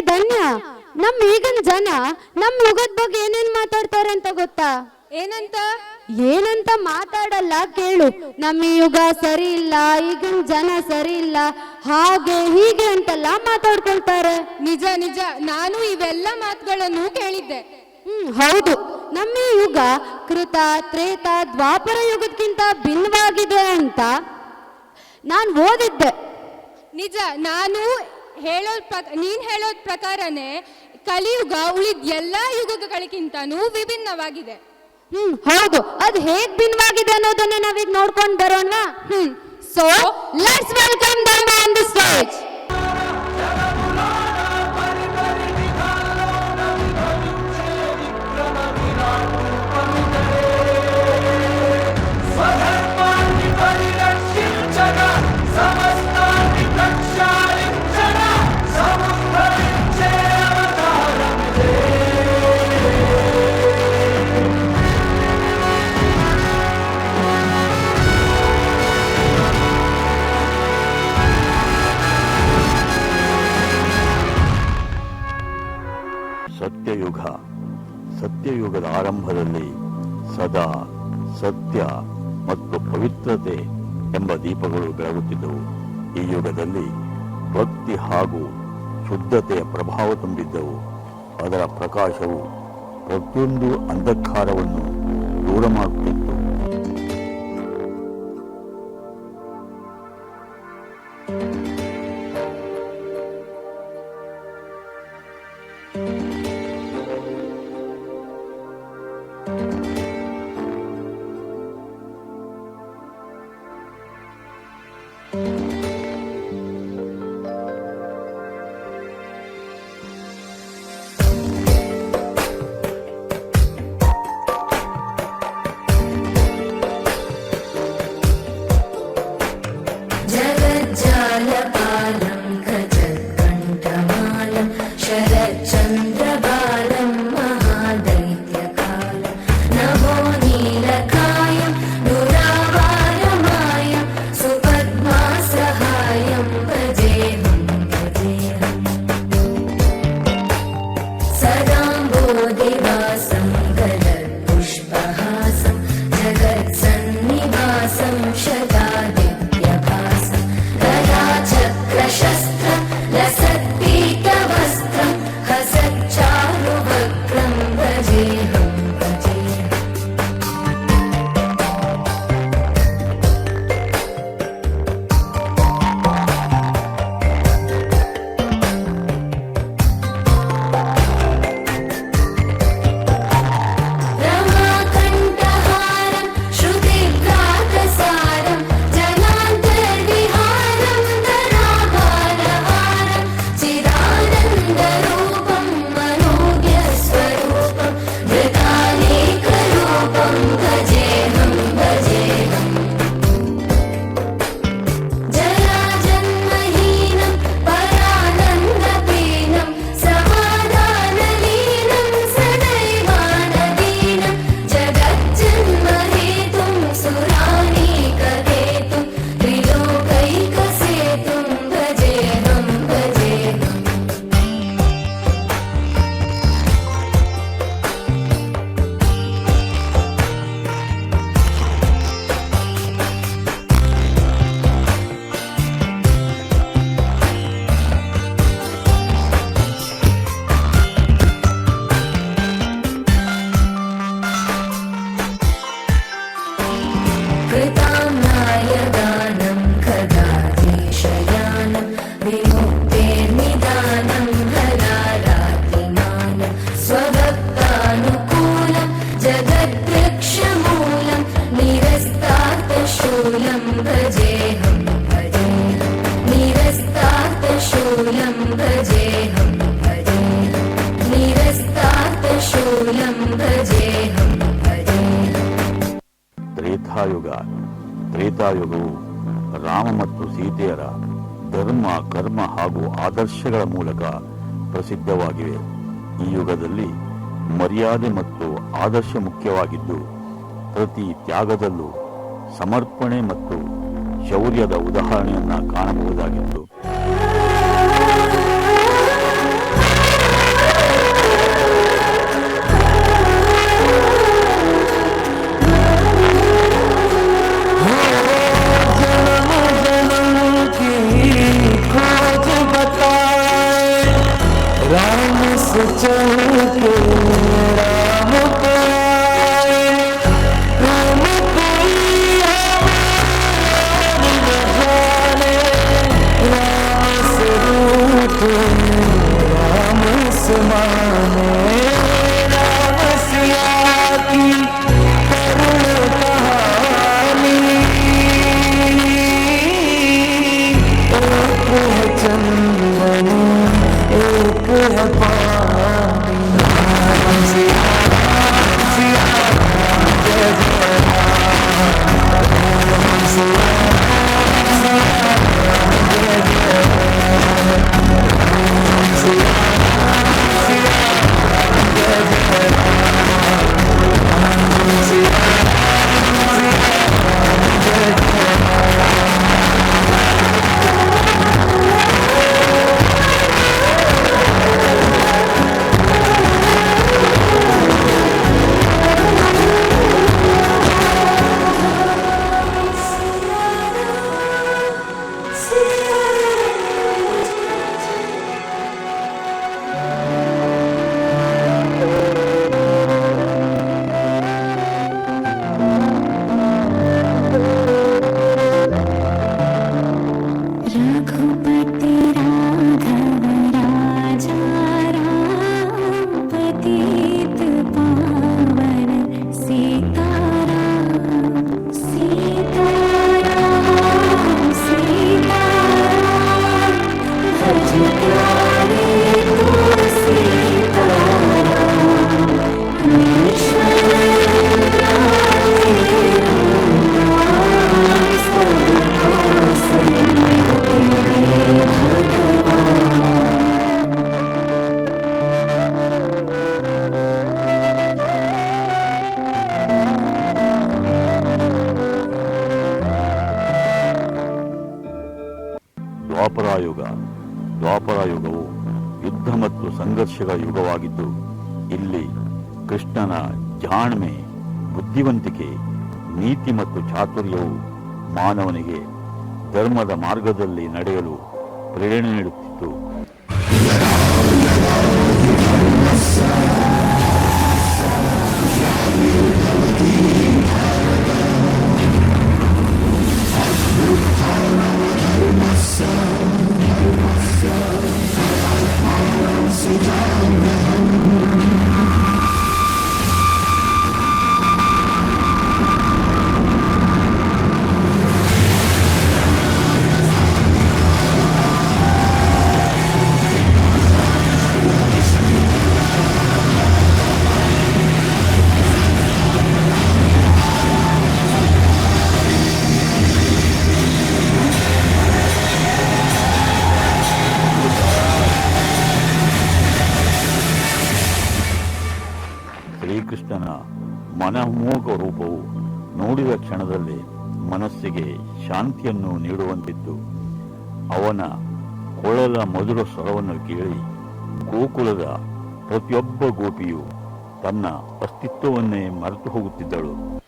ಧನ್ಯ. ನಮ್ ಈಗಿನ ಜನ ನಮ್ ಯುಗದ ಬಗ್ಗೆ ಏನೇನ್ ಮಾತಾಡ್ತಾರೆ ಅಂತ ಗೊತ್ತಾ? ಏನಂತ? ಏನಂತ ಮಾತಾಡಲ್ಲ ಕೇಳು. ನಮ್ಮ ಯುಗ ಸರಿ ಇಲ್ಲ ಈಗಿನ ಜನ ಸರಿ ಇಲ್ಲ ಹಾಗೆ ಹೀಗೆ ಅಂತೆಲ್ಲ ಮಾತಾಡ್ಕೊಳ್ತಾರೆ. ನಿಜ ನಿಜ. ನಾನು ಇವೆಲ್ಲ ಮಾತುಗಳನ್ನು ಕೇಳಿದ್ದೆ. ಹ್ಮ್ ಹೌದು. ನಮ್ಮ ಈ ಯುಗ ಕೃತ ತ್ರೇತ ದ್ವಾಪರ ಯುಗಕ್ಕಿಂತ ಭಿನ್ನವಾಗಿದೆ ಅಂತ ನಾನು ಓದಿದ್ದೆ. ನಿಜ ನಾನು ಹೇಳೋದ್ ಪ್ರ ನೀನ್ ಹೇಳೋದ್ ಪ್ರಕಾರನೇ ಕಲಿಯುಗ ಉಳಿದ ಎಲ್ಲಾ ಯುಗಗಳಿಗಿಂತನೂ ವಿಭಿನ್ನವಾಗಿದೆ. ಹ್ಮ್, ಹೌದು. ಅದ್ ಹೇಗ್ ಭಿನ್ನವಾಗಿದೆ ಅನ್ನೋದನ್ನ ನಾವೀಗ ನೋಡ್ಕೊಂಡ್ ಬರೋಣ ಹ್ಮ್. So let's welcome them on the stage ಸತ್ಯಯುಗ. ಸತ್ಯಯುಗದ ಆರಂಭದಲ್ಲಿ ಸದಾ ಸತ್ಯ ಮತ್ತು ಪವಿತ್ರತೆ ಎಂಬ ದೀಪಗಳು ಬೆಳಗುತ್ತಿದ್ದವು. ಈ ಯುಗದಲ್ಲಿ ಭಕ್ತಿ ಹಾಗೂ ಶುದ್ಧತೆಯ ಪ್ರಭಾವ ತುಂಬಿದ್ದವು. ಅದರ ಪ್ರಕಾಶವು ಪ್ರತಿಯೊಂದು ಅಂಧಕಾರವನ್ನು ದೂರ ಮಾಡುತ್ತಿತ್ತು Пока. ಆದರ್ಶಗಳ ಮೂಲಕ ಪ್ರಸಿದ್ಧವಾಗಿವೆ. ಈ ಯುಗದಲ್ಲಿ ಮರ್ಯಾದೆ ಮತ್ತು ಆದರ್ಶ ಮುಖ್ಯವಾಗಿದ್ದು, ಪ್ರತಿ ತ್ಯಾಗದಲ್ಲೂ ಸಮರ್ಪಣೆ ಮತ್ತು ಶೌರ್ಯದ ಉದಾಹರಣೆಯನ್ನು ಕಾಣಬಹುದಾಗಿತ್ತು. से ಸಂಘರ್ಷಗಳ ಯುಗವಾಗಿದ್ದು, ಇಲ್ಲಿ ಕೃಷ್ಣನ ಜಾಣ್ಮೆ, ಬುದ್ಧಿವಂತಿಕೆ, ನೀತಿ ಮತ್ತು ಚಾತುರ್ಯವು ಮಾನವನಿಗೆ ಧರ್ಮದ ಮಾರ್ಗದಲ್ಲಿ ನಡೆಯಲು ಪ್ರೇರಣೆ ನೀಡುತ್ತಿತ್ತು. ಮನಮೋಹ ರೂಪವು ನೋಡಿದ ಕ್ಷಣದಲ್ಲಿ ಮನಸ್ಸಿಗೆ ಶಾಂತಿಯನ್ನು ನೀಡುವಂತಿತ್ತು. ಅವನ ಕೊಳಲ ಮಧುರ ಸ್ವರವನ್ನು ಕೇಳಿ ಗೋಕುಲದ ಪ್ರತಿಯೊಬ್ಬ ಗೋಪಿಯು ತನ್ನ ಅಸ್ತಿತ್ವವನ್ನೇ ಮರೆತು ಹೋಗುತ್ತಿದ್ದಳು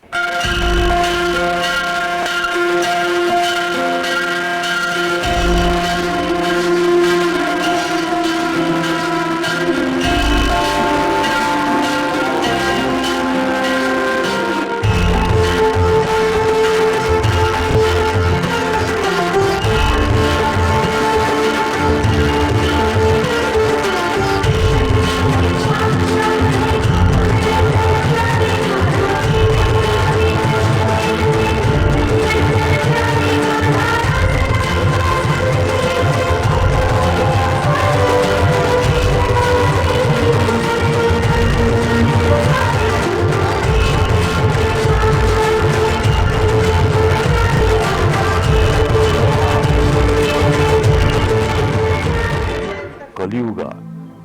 ಕಲಿಯುಗ,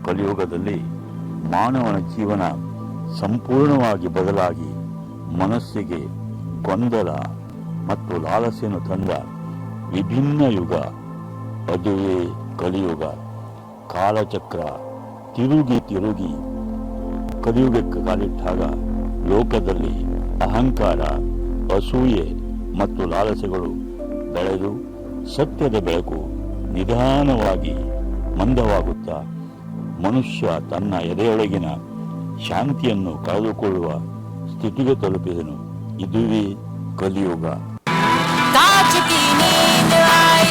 ಕಲಿಯುಗದಲ್ಲಿ ಮಾನವನ ಜೀವನ ಸಂಪೂರ್ಣವಾಗಿ ಬದಲಾಗಿ ಮನಸ್ಸಿಗೆ ಗೊಂದಲ ಮತ್ತು ಲಾಲಸೆಯನ್ನು ತಂದ ವಿಭಿನ್ನ ಯುಗ. ಅದುವೇ ಕಲಿಯುಗ. ಕಾಲಚಕ್ರ ತಿರುಗಿ ತಿರುಗಿ ಕಲಿಯುಗಕ್ಕೆ ಕಾಲಿಟ್ಟಾಗ ಲೋಕದಲ್ಲಿ ಅಹಂಕಾರ, ಅಸೂಯೆ ಮತ್ತು ಲಾಲಸೆಗಳು ಬೆಳೆದು ಸತ್ಯದ ಬೆಳಕು ನಿಧಾನವಾಗಿ ಮಂದವಾಗುತ್ತಾ ಮನುಷ್ಯ ತನ್ನ ಎದೆಯೊಳಗಿನ ಶಾಂತಿಯನ್ನು ಕಳೆದುಕೊಳ್ಳುವ ಸ್ಥಿತಿಗೆ ತಲುಪಿದನು ಇದುವೇ ಕಲಿಯುಗ कांच की नींद आई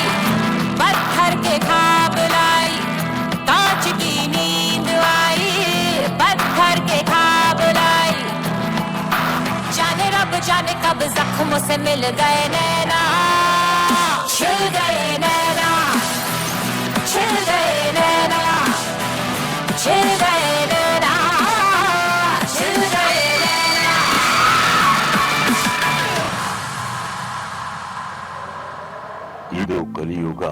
पत्थर के खाब लाई कांच की नींद आई पत्थर के खाब लाई जाने रब जाने कब जख्मों से मिल गए नैना छिल गए नैना ಇದು ಕಲಿಯುಗ.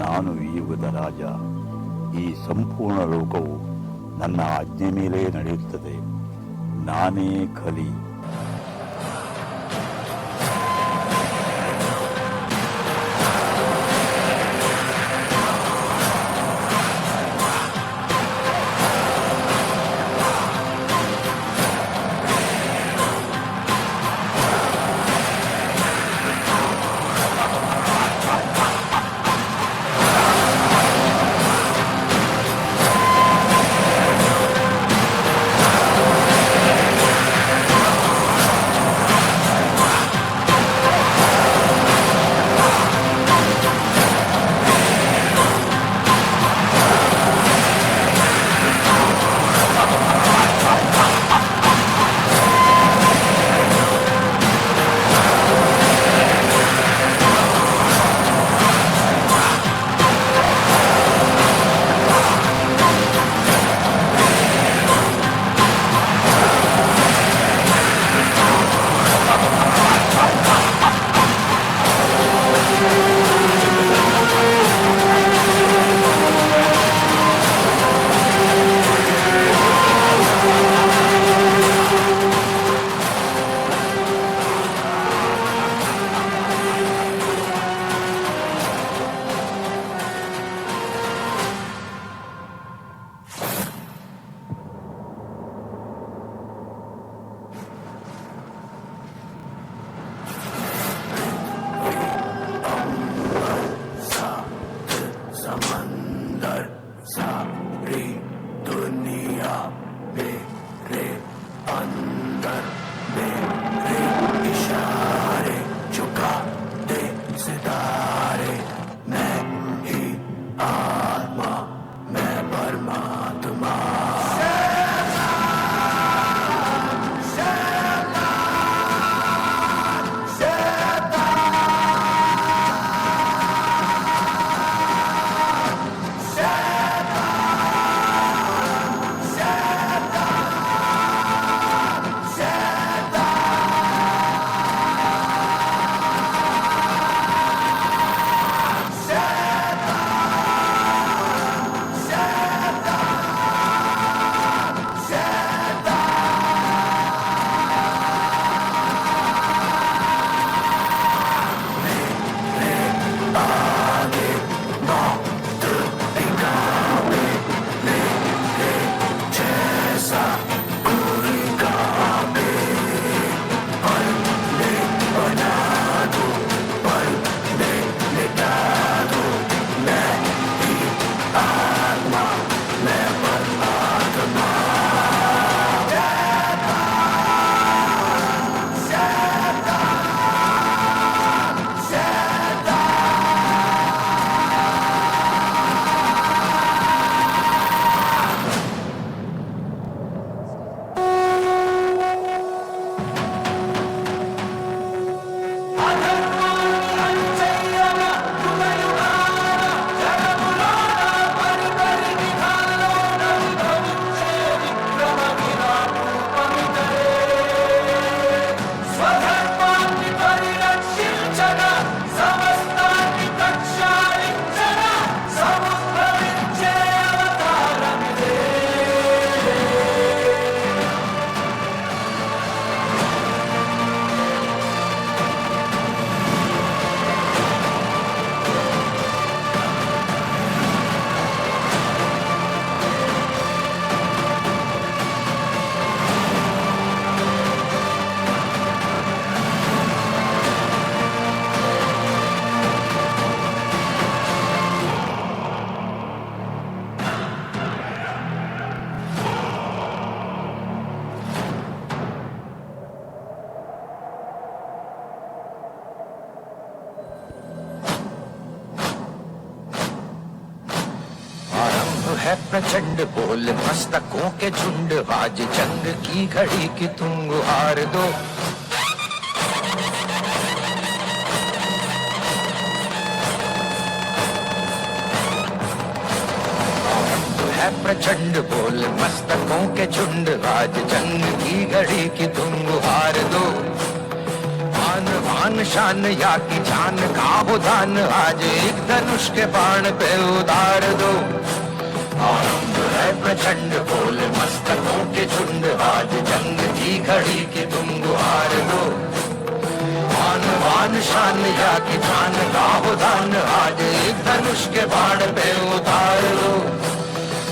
ನಾನು ಈ ಯುಗದ ರಾಜ. ಈ ಸಂಪೂರ್ಣ ಲೋಕವು ನನ್ನ ಆಜ್ಞೆ ಮೇಲೆ ನಡೆಯುತ್ತದೆ. ನಾನೇ ಕಲಿ. 了。प्रचंड बोल मस्तकों के झुंड आज जंग की घड़ी की तुम गुहार दो। है प्रचंड बोल मस्तकों के झुंड आज जंग की घड़ी की तुम गुहार दो। मान भान शान या की जान का हो दान, आज एक धनुष के बाण पे उतार दो। है प्रचंड बोल मस्तकों के झुंड, आज जंग की घड़ी के तुम गुहार दो मान वान शान या की जान का हो दान, आज एक धनुष के बाण पे उतार लो।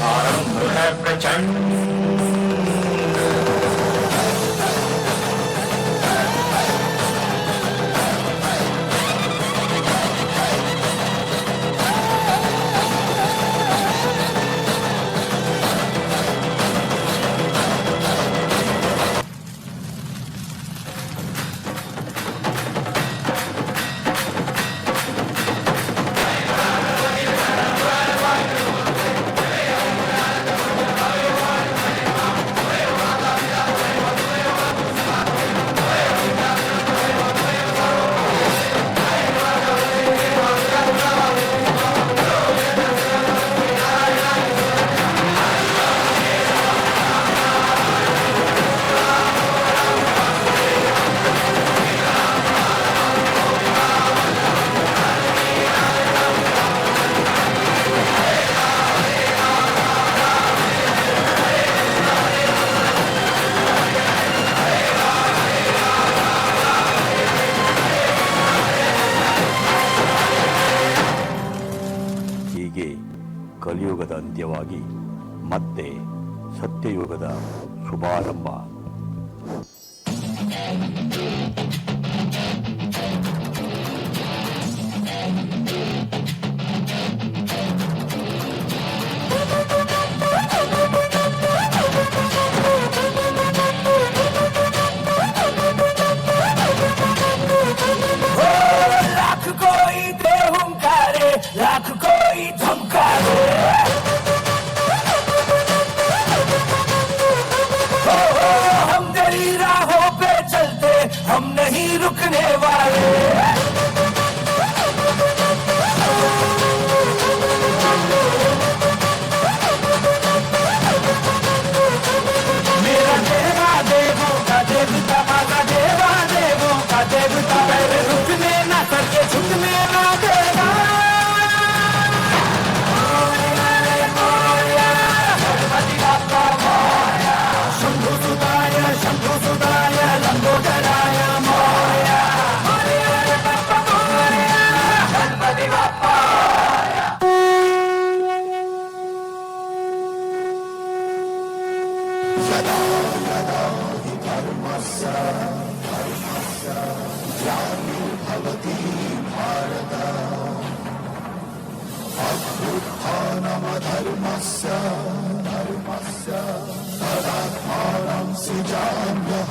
आरंभ है प्रचंड भवति भारत अभ्युत्थानमधर्मस्य धर्मस्य तदात्मानं सृजाम्य